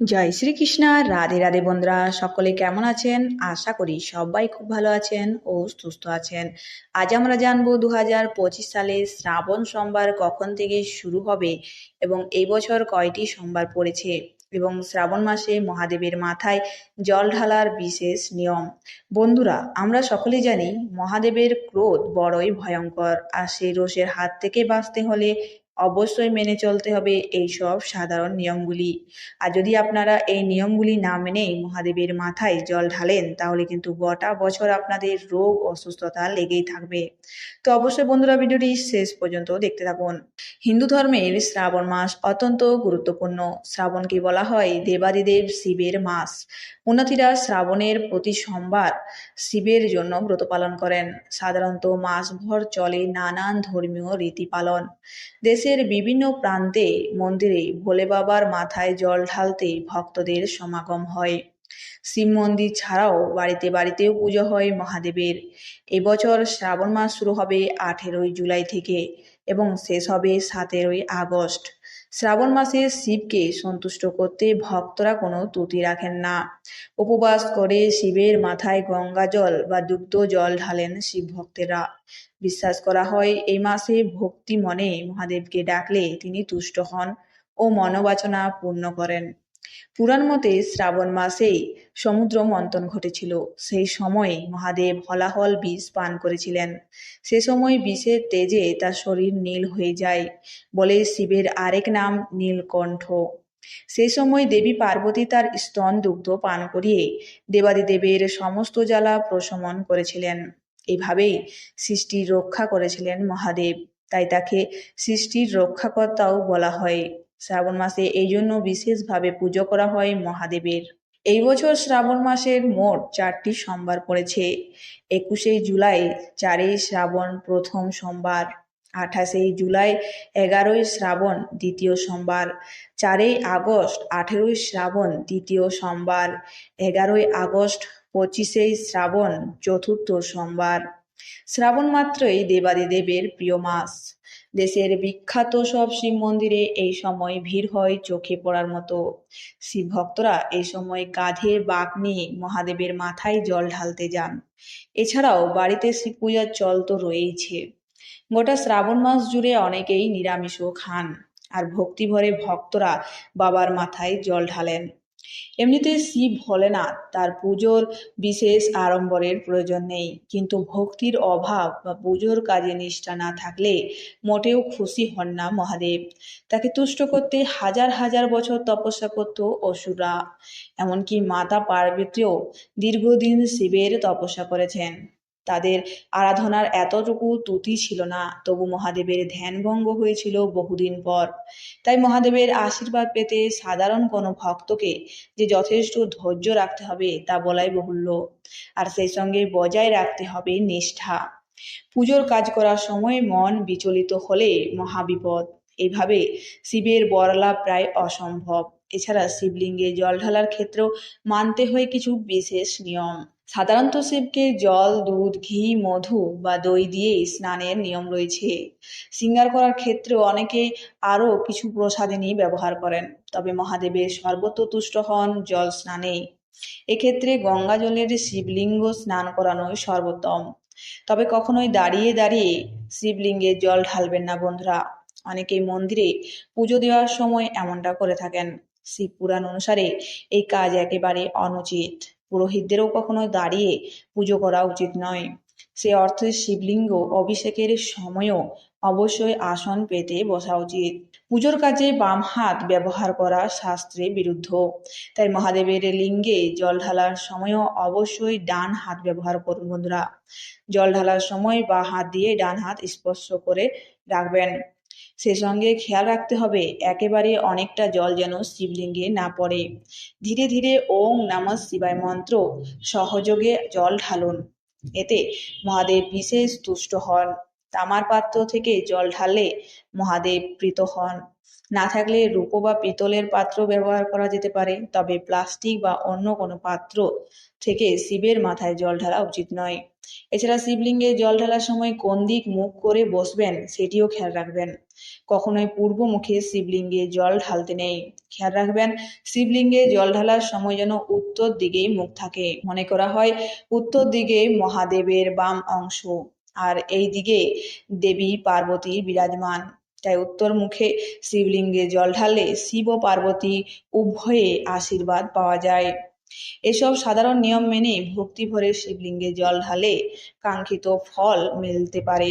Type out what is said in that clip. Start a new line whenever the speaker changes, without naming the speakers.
জয় শ্রীকৃষ্ণা, রাধে রাধে বন্ধুরা, সকলে কেমন আছেন? আশা করি সবাই খুব ভালো আছেন ও সুস্থ আছেন। আজ আমরা জানব দু হাজার পঁচিশ সালে শ্রাবণ সোমবার কখন থেকে শুরু হবে এবং এই বছর কয়টি সোমবার পড়েছে এবং শ্রাবণ মাসে মহাদেবের মাথায় জল ঢালার বিশেষ নিয়ম। বন্ধুরা, আমরা সকলেই জানি মহাদেবের ক্রোধ বড়ই ভয়ঙ্কর। আর সেই রোষের হাত থেকে বাঁচতে হলে অবশ্যই মেনে চলতে হবে এই সব সাধারণ নিয়মগুলি। আর যদি আপনারা এই নিয়মগুলি না মেনে মহাদেবের মাথায় জল ঢালেন, তাহলে কিন্তু গোটা বছর আপনাদের রোগ অসুস্থতা লেগেই থাকবে। তো অবশ্যই বন্ধুরা ভিডিওটি শেষ পর্যন্ত দেখতে থাকুন। হিন্দু ধর্মের শ্রাবণ মাস অত্যন্ত গুরুত্বপূর্ণ। শ্রাবণকে বলা হয় দেবাদিদেব শিবের মাস। উন্নতিরা শ্রাবণের প্রতি সোমবার শিবের জন্য ব্রত পালন করেন। সাধারণত মাসভর চলে নানান ধর্মীয় রীতি পালন। দেশের বিভিন্ন প্রান্তে মন্দিরে ভোলে বাবার মাথায় জল ঢালতে ভক্তদের সমাগম হয়। শিব মন্দির ছাড়াও বাড়িতে বাড়িতেও পুজো হয় মহাদেবের। এবছর শ্রাবণ মাস শুরু হবে আঠেরোই জুলাই থেকে এবং শেষ হবে সাতেরোই আগস্ট। শ্রাবণ মাসে শিবকে সন্তুষ্ট করতে ভক্তরা কোনো তুতি রাখেন না। উপবাস করে শিবের মাথায় গঙ্গা জল বা দুগ্ধ জল ঢালেন শিব ভক্তেরা। বিশ্বাস করা হয়, এই মাসে ভক্তি মনে মহাদেবকে ডাকলে তিনি তুষ্ট হন ও মনোবাচনা পূর্ণ করেন। পুরাণ মতে শ্রাবণ মাসেই সমুদ্র মন্থন ঘটেছিল। সেই সময়ে মহাদেব হলাহল বিষ পান করেছিলেন। সে সময় বিষের তেজে তার শরীর নীল হয়ে যায় বলে শিবের আরেক নাম নীলকণ্ঠ। সেই সময় দেবী পার্বতী তার স্তন দুগ্ধ পান করিয়ে দেবাদিদেবের সমস্ত জ্বালা প্রশমন করেছিলেন। এভাবেই সৃষ্টির রক্ষা করেছিলেন মহাদেব। তাই তাকে সৃষ্টির রক্ষাকর্তাও বলা হয়। শ্রাবণ মাসে এই জন্য বিশেষভাবে পুজো করা হয় মহাদেবের। এই বছর শ্রাবণ মাসের মোট চারটি সোমবার পড়েছে। একুশে জুলাই চারই শ্রাবণ প্রথম সোমবার, আঠাশে জুলাই এগারোই শ্রাবণ দ্বিতীয় সোমবার চারই আগস্ট আঠেরোই শ্রাবণ দ্বিতীয় সোমবার এগারোই আগস্ট, পঁচিশে শ্রাবণ চতুর্থ সোমবার। শ্রাবণ মাত্রই দেবাদিদেবের প্রিয় মাস। দেশের বিখ্যাত সব শিব মন্দিরে এই সময় ভিড় হয় চোখে পড়ার মতো। শিব ভক্তরা এই সময় কাঁধে বাঘ নিয়ে মহাদেবের মাথায় জল ঢালতে যান। এছাড়াও বাড়িতে শিব পূজার চল তো রয়েইছে। গোটা শ্রাবণ মাস জুড়ে অনেকেই নিরামিষও খান। আর ভক্তি ভরে ভক্তরা বাবার মাথায় জল ঢালেন। এমনিতে শিব ভোলেনাথ, তার পুজোর বিশেষ আড়ম্বরের প্রয়োজন নেই। কিন্তু ভক্তির অভাব বা পুজোর কাজে নিষ্ঠা না থাকলে মোটেও খুশি হন না মহাদেব। তাকে তুষ্ট করতে হাজার হাজার বছর তপস্যা করত অসুরা এমনকি মাতা পার্বতীও দীর্ঘদিন শিবের তপস্যা করেছেন। তাদের আরাধনার এতটুকু ত্রুটি ছিল না। তবু মহাদেবের ধ্যানভঙ্গ হয়েছিল বহুদিন পর। তাই মহাদেবের আশীর্বাদ পেতে সাধারণ কোনো ভক্তকে যে যথেষ্ট ধৈর্য রাখতে হবে তা বলাই বহুল্য। আর সেই সঙ্গে বজায় রাখতে হবে নিষ্ঠা। পুজোর কাজ করার সময় মন বিচলিত হলে মহাবিপদ। এভাবে শিবের বরলাভ প্রায় অসম্ভব। এছাড়া শিবলিঙ্গে জল ঢালার ক্ষেত্রেও মানতে হয় কিছু বিশেষ নিয়ম। সাধারণত শিবকে জল, দুধ, ঘি, মধু বা দই দিয়ে স্নানের নিয়ম রয়েছে। শৃঙ্গার করার ক্ষেত্রেও অনেকে আরও কিছু প্রসাদিনী ব্যবহার করেন, তবে মহাদেবের সর্বত তুষ্ট হন জল স্নানে। এক্ষেত্রে গঙ্গা জলের শিবলিঙ্গ স্নান করানোই সর্বোত্তম। তবে কখনোই দাঁড়িয়ে দাঁড়িয়ে শিবলিঙ্গে জল ঢালবেন না বন্ধুরা। অনেকেই মন্দিরে পুজো দেওয়ার সময় এমনটা করে থাকেন। শিব পুরাণ অনুসারে এই কাজ একেবারে অনুচিত। পুরোহিতদেরও কখনো দাঁড়িয়ে পুজো করা উচিত নয়। সে অর্থে শিবলিঙ্গ অভিষেকের সময়ও অবশ্যই আসন পেতে বসা উচিত। পুজোর কাজে বাম হাত ব্যবহার করা শাস্ত্রে বিরুদ্ধ। তাই মহাদেবের লিঙ্গে জল ঢালার সময়ও অবশ্যই ডান হাত ব্যবহার করুন বন্ধুরা। জল ঢালার সময় বা হাত দিয়ে ডান হাত স্পর্শ করে রাখবেন। সে সঙ্গে খেয়াল রাখতে হবে, একেবারে অনেকটা জল যেন শিবলিঙ্গে না পড়ে। ধীরে ধীরে ওং নাম শিবায় মন্ত্র সহযোগে জল ঢালুন। এতে মহাদেব বিশেষ তুষ্ট হন। তামার পাত্র থেকে জল ঢাললে মহাদেব প্রীত হন। না থাকলে রূপো বা পিতলের পাত্র ব্যবহার করা যেতে পারে, তবে প্লাস্টিক বা অন্য কোনো পাত্র থেকে শিবের মাথায় জল ঢালা উচিত নয়। এছাড়া শিবলিঙ্গে জল ঢালার সময় কোন দিক মুখ করে বসবেন সেটিও খেয়াল রাখবেন। কখনোই পূর্ব মুখে শিবলিঙ্গে জল ঢালতে নেই। খেয়াল রাখবেন, শিবলিঙ্গে জল ঢালার সময় যেন উত্তর দিকেই মুখ থাকে। মনে করা হয়, উত্তর দিকে মহাদেবের বাম অংশ। আর এই দিকে দেবী পার্বতী বিরাজমান। তাই উত্তর মুখে শিবলিঙ্গে জল ঢালে শিব ও পার্বতী উভয়ে আশীর্বাদ পাওয়া যায়। এসব সাধারণ নিয়ম মেনে ভক্তি ভরে শিবলিঙ্গে জল ঢালে কাঙ্ক্ষিত ফল মিলতে পারে।